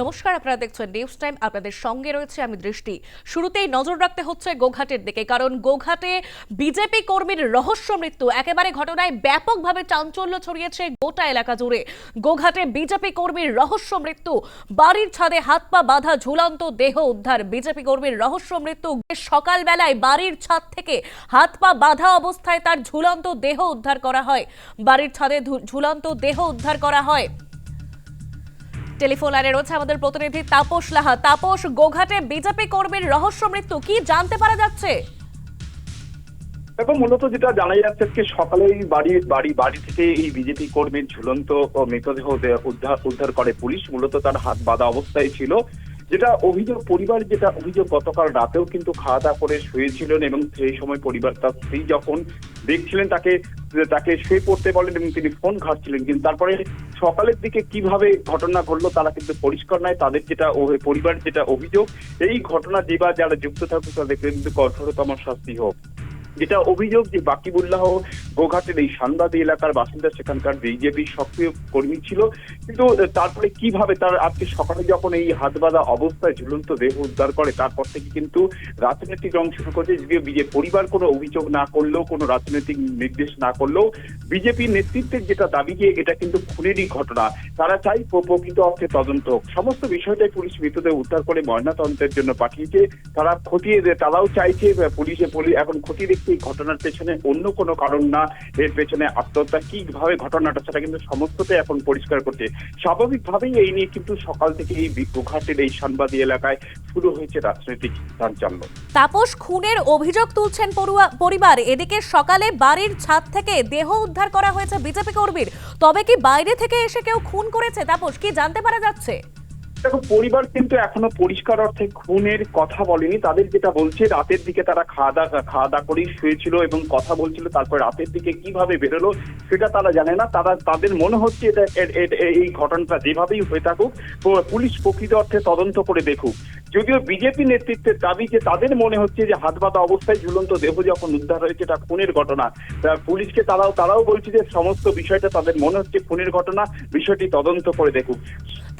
নমস্কার, আপনারা দেখছেন নিউজ টাইম আপনাদের সঙ্গে রয়েছে আমি দৃষ্টি। শুরুতেই নজর রাখতে হচ্ছে গোঘাটের দিকে, কারণ গোঘাটে বিজেপি কর্মীর রহস্য মৃত্যু, একেবারে ঘটনায় ব্যাপকভাবে চাঞ্চল্য ছড়িয়েছে গোটা এলাকা জুড়ে। গোঘাটে বিজেপি কর্মীর রহস্য মৃত্যু, বাড়ির ছাদে হাত পা বাঁধা ঝুলন্ত দেহ উদ্ধার। বিজেপি কর্মীর রহস্য মৃত্যু, সকালবেলায় বাড়ির ছাদ থেকে হাত পা বাঁধা অবস্থায় তার ঝুলন্ত দেহ উদ্ধার করা হয়। বাড়ির ছাদে ঝুলন্ত দেহ উদ্ধার করা হয়। টেলিফোন লাইনে রয়েছে আমাদের প্রতিনিধি তাপস লাহা। তাপস, গোঘাটে বিজেপি কর্মীর রহস্য মৃত্যু, কি জানতে পারা যাচ্ছে? দেখো, মূলত যেটা জানা যাচ্ছে, আজকে সকালে বাড়ি বাড়ি বাড়ি থেকে এই বিজেপি কর্মীর ঝুলন্ত মৃতদেহ উদ্ধার উদ্ধার করে পুলিশ। মূলত তার হাত বাঁধা অবস্থায় ছিল। যেটা অভিযোগ পরিবার, যেটা অভিযোগ গতকাল রাতেও কিন্তু খাওয়া দাওয়া করে শুয়েছিলেন এবং সেই সময় পরিবার তার স্ত্রী যখন দেখছিলেন তাকে তাকে শুয়ে পড়তে বলেন এবং তিনি ফোন ঘাটছিলেন। কিন্তু তারপরে সকালের দিকে কীভাবে ঘটনা ঘটলো তারা কিন্তু পরিষ্কার নয়। তাদের যেটা পরিবার যেটা অভিযোগ, এই ঘটনা যে যারা যুক্ত থাকুক তাদেরকে কিন্তু কঠোরতম শাস্তি হোক। যেটা অভিযোগ যে বাকিবুল্লাহ গোঘাটের এই সান্দাদি এলাকার বাসিন্দা সেখানকার বিজেপি সক্রিয় কর্মী ছিল। কিন্তু তারপরে কীভাবে তার আজকে সকালে যখন এই হাত বাঁধা অবস্থায় ঝুলন্ত দেহ উদ্ধার করে, তারপর থেকে কিন্তু রাজনৈতিক শুরু করেছে। যদিও বিজেপি পরিবার কোনো অভিযোগ না করলেও, কোনো রাজনৈতিক নির্দেশ না করলেও বিজেপির নেতৃত্বের যেটা দাবি যে এটা কিন্তু খুনেরই ঘটনা। তারা চাই প্র- প্রকৃত অর্থে তদন্ত হোক। সমস্ত বিষয়টাই পুলিশ মৃতদেহ উদ্ধার করে ময়নাতদন্তের জন্য পাঠিয়েছে। তারা খতিয়ে তারাও চাইছে পুলিশে এখন খতিয়ে এই ঘটনার পেছনে অন্য কোনো কারণ না, এর পেছনে আত্মহত্যা কীভাবে ঘটনাটা, সেটা কিন্তু সমস্তটাই এখন পরিষ্কার করছে। স্বাভাবিকভাবেই এই নিয়ে কিন্তু সকাল থেকে এই গোঘাটের এই সাংবাদিক এলাকায় শুরু হয়েছে রাজনৈতিক চাঞ্চল্য। তাপস, খুনের অভিযোগ তুলছেন পরিবার। এদিকে সকালে বাড়ির ছাদ থেকে দেহ উদ্ধার করা হয়েছে বিজেপি কর্মীর। তবে কি বাইরে থেকে এসে কেউ খুন করেছে? তাপস, কি জানতে পারা যাচ্ছে? দেখো, পরিবার কিন্তু এখনও পরিষ্কার অর্থে খুনের কথা বলেনি। তাদের যেটা বলছে, রাতের দিকে তারা খাওয়া দাওয়া খাওয়া দাওয়া করেই শুয়েছিল এবং কথা বলছিল, তারপর রাতের দিকে কীভাবে বেরোলো সেটা তারা জানে না। তারা, তাদের মনে হচ্ছে এটা এই ঘটনাটা যেভাবেই হয়ে থাকুক পুলিশ প্রকৃত অর্থে তদন্ত করে দেখুক। যদিও বিজেপি নেতৃত্বের দাবি যে তাদের মনে হচ্ছে যে হাত বাঁধা অবস্থায় ঝুলন্ত দেহ যখন উদ্ধার হয়েছে, এটা খুনের ঘটনা। পুলিশকে তারাও তারাও বলছে যে সমস্ত বিষয়টা তাদের মনে হচ্ছে খুনের ঘটনা। বিষয়টি তদন্ত করে দেখুক।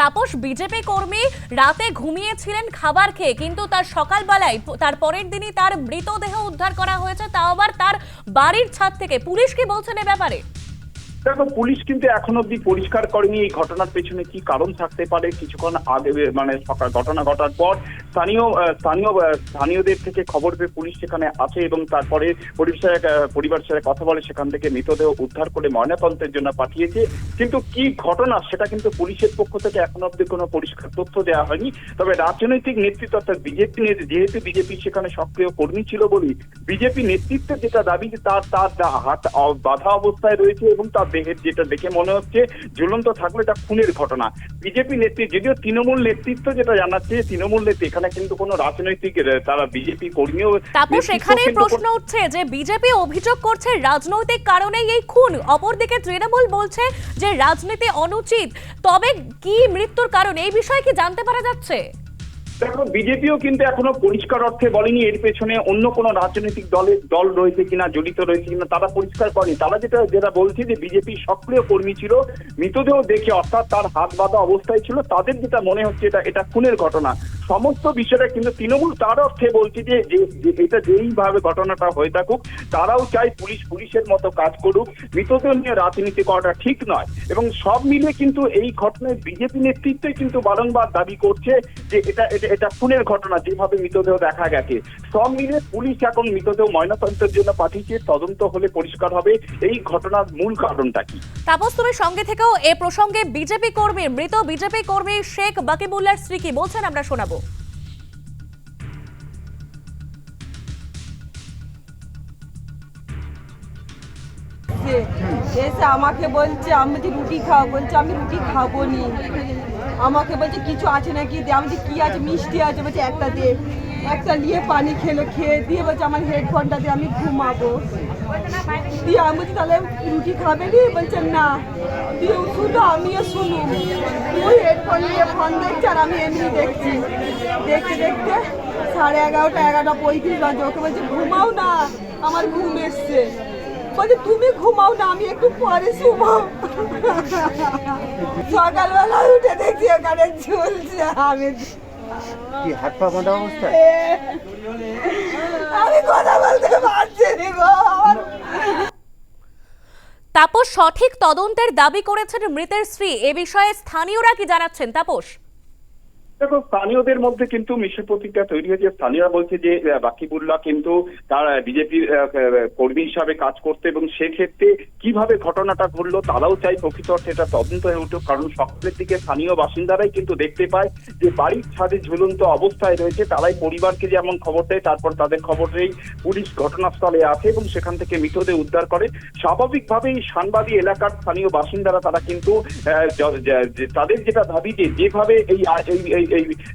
তাপস, বিজেপি কর্মী রাতে ঘুমিয়েছিলেন খাবার খেয়ে, কিন্তু তার সকালবেলায়, তার পরের দিনই তার মৃতদেহ উদ্ধার করা হয়েছে, তাও আবার তার বাড়ির ছাদ থেকে। পুলিশ কি বলছেন এ ব্যাপারে? দেখো, পুলিশ কিন্তু এখন অব্দি পরিষ্কার করেনি এই ঘটনার পেছনে কি কারণ থাকতে পারে, কিছুক্ষণ আগে মানে ঘটনা ঘটার পর স্থানীয় স্থানীয় স্থানীয়দের থেকে খবর পেয়ে পুলিশ সেখানে আসে এবং তারপরে পরিবার পরিবার সাথে কথা বলে সেখান থেকে মৃতদেহ উদ্ধার করে ময়নাতন্ত্রের জন্য পাঠিয়েছে। কিন্তু কি ঘটনা সেটা কিন্তু পুলিশের পক্ষ থেকে এখন অব্দি কোনো পরিষ্কার তথ্য দেওয়া হয়নি। তবে রাজনৈতিক নেতৃত্ব অর্থাৎ বিজেপি যেহেতু বিজেপি সেখানে সক্রিয় কর্মী ছিল বলি বিজেপি নেতৃত্বের যেটা দাবি তার তার হাত বাধা অবস্থায় রয়েছে এবং তার দেহের যেটা দেখে মনে হচ্ছে ঝুলন্ত থাকলে এটা খুনের ঘটনা। বিজেপি নেতৃত্ব যদিও তৃণমূল নেতৃত্ব যেটা জানাচ্ছে, তৃণমূল নেতৃত্ব এখানে কিন্তু কোনো রাজনৈতিক তারা বিজেপি কর্মীও নেতৃত্ব এখানে প্রশ্ন উঠছে যে বিজেপি অভিযোগ করছে রাজনৈতিক কারণেই এই খুন। অপরদিকে তৃণমূল বলছে যে রাজনীতি অনুচিত। তবে কি মৃত্যুর কারণ? এই বিষয়ে কি জানতে পারা যাচ্ছে? দেখো বিজেপিও কিন্তু এখনও পরিষ্কার অর্থে বলেনি এর পেছনে অন্য কোনো রাজনৈতিক দলের দল রয়েছে কিনা, জড়িত রয়েছে কিনা, তারা পরিষ্কার করেনি। তারা যেটা যেটা বলছে যে বিজেপি সক্রিয় কর্মী ছিল, মৃতদেহ দেখে অর্থাৎ তার হাত বাঁধা অবস্থায় ছিল, তাদের যেটা মনে হচ্ছে এটা এটা খুনের ঘটনা। সমস্ত বিষয়টা কিন্তু তৃণমূল তার অর্থে বলছে যে এটা যেইভাবে ঘটনাটা হয়ে থাকুক, তারাও চাই পুলিশ, পুলিশের মতো কাজ করুক। মৃতদেহ নিয়ে রাজনীতি করাটা ঠিক নয়। এবং সব মিলে কিন্তু এই ঘটনায় বিজেপি নেতৃত্বে কিন্তু বারংবার দাবি করছে যে এটা এটা এটা খুনের ঘটনা যেভাবে মৃতদেহ দেখা গেছে। সব মিলে পুলিশ এখন মৃতদেহ ময়নাতন্ত্রের জন্য পাঠিয়েছে তদন্ত হলে পরিষ্কার হবে। এই ঘটনার মূল কারণটা কি? তাপস তুমি সঙ্গে থেকেও এ প্রসঙ্গে বিজেপি কর্মী মৃত বিজেপি কর্মী শেখ বাকিবুল্লার স্ত্রী কি বলছেন আমরা শোনাবো। এসে এসে আমাকে বলছে আমি যে রুটি খাও বলছে আমি রুটি খাব নি। আমাকে বলছে, কিছু আছে নাকি? দিয়ে আমি যে কি আছে? মিষ্টি আছে, বলছে, একটা দিয়ে একটা নিয়ে পানি খেলো, খেয়ে দিয়ে বলছে, আমার হেডফোনটা দিয়ে আমি ঘুমাবো। দিয়ে আমি বলছি, তাহলে রুটি খাবে নি বলছে, না। দিয়ে শুধু আমিও শুনু। ওই হেডফোন নিয়ে ফোন দেখছে আর আমি এমনি দেখছি। দেখতে দেখতে সাড়ে এগারোটা এগারোটা পঁয়ত্রিশ বাজে। ওকে বলছে, ঘুমাও না, আমার ঘুম এসছে। বলছে, তুমি ঘুমাও না, আমি একটু পরে শুবো। সকালবেলা উঠে দেখছি ওখানে ঝুলছে। আমি কি হাত পা বাঁধা অবস্থা আমি কথা বলতে পারছি গো। আমার তাপস সঠিক তদন্তের দাবি করেছেন মৃতের স্ত্রী। এ বিষয়ে স্থানীয়রা কি জানাচ্ছেন তাপস? দেখো, স্থানীয়দের মধ্যে কিন্তু মিশ্র প্রতিক্রিয়া তৈরি হয়েছে। স্থানীয়রা বলছে যে বাকিবুল্লাহ কিন্তু তার বিজেপির কর্মী হিসাবে কাজ করতে এবং সেক্ষেত্রে কীভাবে ঘটনাটা ঘটলো তারাও চাই প্রকৃত অর্থে এটা তদন্ত হয়ে উঠুক। কারণ সকালের দিকে স্থানীয় বাসিন্দারাই কিন্তু দেখতে পায় যে বাড়ির ছাদে ঝুলন্ত অবস্থায় রয়েছে। তারাই পরিবারকে যেমন খবর দেয়, তারপর তাদের খবরেই পুলিশ ঘটনাস্থলে আসে এবং সেখান থেকে মৃতদেহ উদ্ধার করে। স্বাভাবিকভাবেই সানবাদী এলাকার স্থানীয় বাসিন্দারা তারা কিন্তু তাদের যেটা দাবি যে যেভাবে এই এই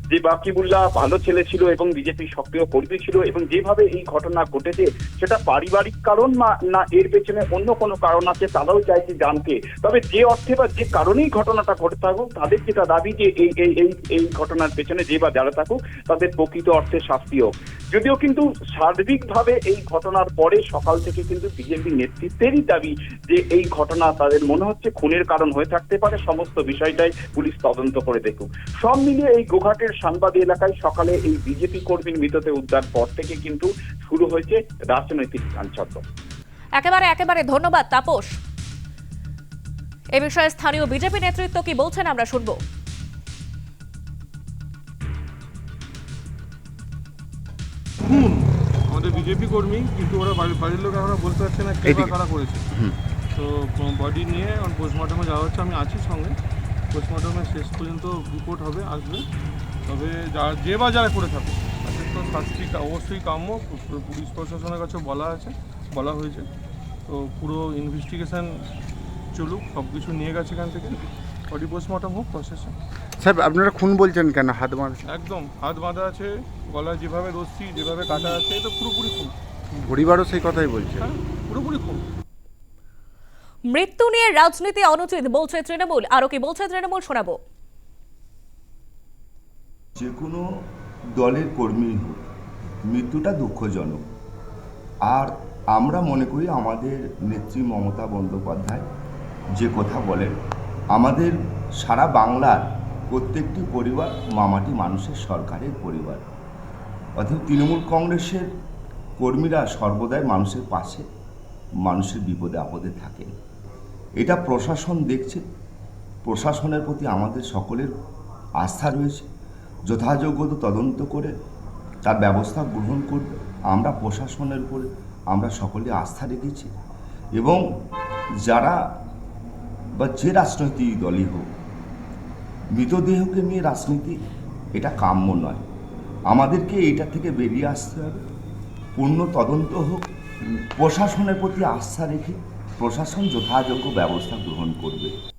যে বাকিবুল্লাহ ভালো ছেলে ছিল এবং বিজেপি সক্রিয় কর্মী ছিল এবং যেভাবে এই ঘটনা ঘটেছে, সেটা পারিবারিক কারণ না এর পেছনে অন্য কোনো কারণ আছে তারাও চাইছে জানতে। তবে যে অর্থে বা যে কারণেই ঘটনাটা ঘটে থাকুক, তাদের যেটা দাবি যে এই এই এই এই ঘটনার পেছনে যে বা যারা থাকুক, তাদের প্রকৃত অর্থে শাস্তি হোক। যদিও কিন্তু সার্বিকভাবে এই ঘটনার পরে সকাল থেকে কিন্তু বিজেপি নেতৃত্বেরই দাবি যে এই ঘটনা তাদের মনে হচ্ছে খুনের কারণ হয়ে থাকতে পারে, সমস্ত বিষয়টাই পুলিশ তদন্ত করে দেখুক। সব মিলিয়ে এই গোঘাটের সাংবাদী এলাকায় সকালে এই বিজেপি কর্মীর মৃতদেহ উদ্ধার পর থেকে কিন্তু শুরু হয়েছে রাজনৈতিক চাঞ্চল্য। একেবারে একেবারে ধন্যবাদ, তাপস। এ বিষয়ে স্থানীয় বিজেপি নেতৃত্ব কি বলছেন আমরা শুনব। আমাদের বিজেপি কর্মী কিন্তু ওরা বাড়ির বাড়ির লোক আমরা বলতে পারছে না কে। কারা করেছে। তো বডি নিয়ে পোস্টমর্টমে যাওয়া হচ্ছে আমি আছি সঙ্গে। পোস্টমর্টমের শেষ পর্যন্ত রিপোর্ট হবে আসবে। তবে যা যে বা যারা করে থাকে তাদের তো শাস্তি অবশ্যই কাম্য পুলিশ প্রশাসনের কাছে বলা আছে বলা হয়েছে। তো পুরো ইনভেস্টিগেশন চলুক সব কিছু নিয়ে গেছে এখান থেকে। বডি পোস্টমর্টম হোক প্রসেসে স্যার আপনারা খুন বলছেন কেন? হাত মার একদম হাত বাঁধা আছে গলায় যেভাবে রশ্মি যেভাবে কাটা আছে এটা পুরোপুরি খুন। পরিবারও সেই কথাই বলছে। হ্যাঁ পুরোপুরি খুন। মৃত্যু নিয়ে রাজনীতি অনুচিত বলছে তৃণমূল। আরও কি বলছে তৃণমূল শোনাবো। যে কোনো দলের কর্মী হোক মৃত্যুটা দুঃখজনক। আর আমরা মনে করি আমাদের নেত্রী মমতা বন্দ্যোপাধ্যায় যে কথা বলেন আমাদের সারা বাংলার প্রত্যেকটি পরিবার মামাটি মানুষের সরকারের পরিবার। অর্থাৎ তৃণমূল কংগ্রেসের কর্মীরা সর্বদাই মানুষের পাশে, মানুষের বিপদে আপদে থাকে এটা প্রশাসন দেখছে। প্রশাসনের প্রতি আমাদের সকলের আস্থা রয়েছে। যথাযোগ্য তদন্ত করে তার ব্যবস্থা গ্রহণ করবে। আমরা প্রশাসনের উপরে আমরা সকলে আস্থা রেখেছি। এবং যারা বা যে রাজনৈতিক দলই হোক, মৃতদেহকে নিয়ে রাজনীতি এটা কাম্য নয়। আমাদেরকে এটা থেকে বেরিয়ে আসতে হবে। পূর্ণ তদন্ত হোক, প্রশাসনের প্রতি আস্থা রেখে প্রশাসন যথাযোগ্য ব্যবস্থা গ্রহণ করবে।